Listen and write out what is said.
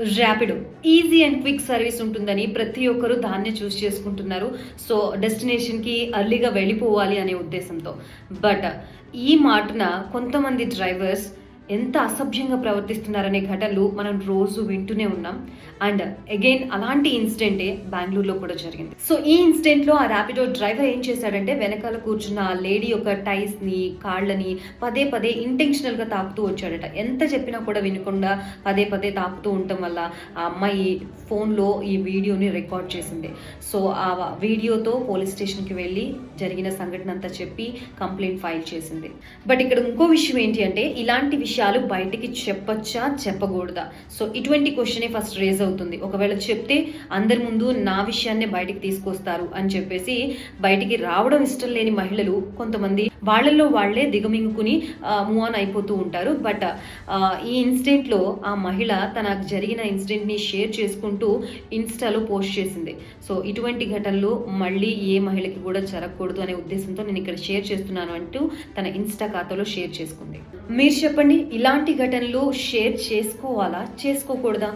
Rapido easy and quick service ఉంటుందని ప్రతి ఒక్కరూ దాన్ని చూస్ చేసుకుంటున్నారు. సో డెస్టినేషన్కి అర్లీగా వెళ్ళిపోవాలి అనే ఉద్దేశంతో. బట్ ఈ మాటన కొంతమంది డ్రైవర్స్ ఎంత అసభ్యంగా ప్రవర్తిస్తున్నారనే ఘటనలు మనం రోజు వింటూనే ఉన్నాం. అండ్ అగైన్ అలాంటి ఇన్సిడెంటే బెంగళూరులో కూడా జరిగింది. సో ఈ ఇన్సిడెంట్లో ఆ ర్యాపిడో డ్రైవర్ ఏం చేశాడంటే వెనకాల కూర్చున్న ఆ లేడీ యొక్క టైస్ని కాళ్ళని పదే పదే ఇంటెన్షనల్గా తాపుతూ తాకుతూ వచ్చాడట. ఎంత చెప్పినా కూడా వినకుండా పదే పదే తాకుతూ ఉండటం వల్ల ఆ అమ్మాయి ఫోన్లో ఈ వీడియోని రికార్డ్ చేసింది. సో ఆ వీడియోతో పోలీస్ స్టేషన్కి వెళ్ళి జరిగిన సంఘటన అంతా చెప్పి కంప్లైంట్ ఫైల్ చేసింది. బట్ ఇక్కడ ఇంకో విషయం ఏంటి అంటే ఇలాంటి విషయం విషయాలు బయటికి చెప్పొచ్చా? చెప్పకూడదా? సో ఇటువంటి క్వశ్చనే ఫస్ట్ రేజ్ అవుతుంది. ఒకవేళ చెప్తే అందరి ముందు నా విషయాన్నే బయటికి తీసుకొస్తారు అని చెప్పేసి బయటికి రావడం ఇష్టం లేని మహిళలు కొంతమంది వాళ్ళల్లో వాళ్ళే దిగమింగుకుని మూవ్ ఆన్ అయిపోతూ ఉంటారు. బట్ ఈ ఇన్సిడెంట్లో ఆ మహిళ తనకు జరిగిన ఇన్సిడెంట్ని షేర్ చేసుకుంటూ ఇన్స్టాలో పోస్ట్ చేసింది. సో ఇటువంటి ఘటనలు మళ్ళీ ఏ మహిళకి కూడా జరగకూడదు అనే ఉద్దేశంతో నేను ఇక్కడ షేర్ చేస్తున్నాను అంటూ తన ఇన్స్టా ఖాతాలో షేర్ చేసుకుంది. మీరు చెప్పండి ఇలాంటి ఘటనలు షేర్ చేసుకోవాలా? చేసుకోకూడదా?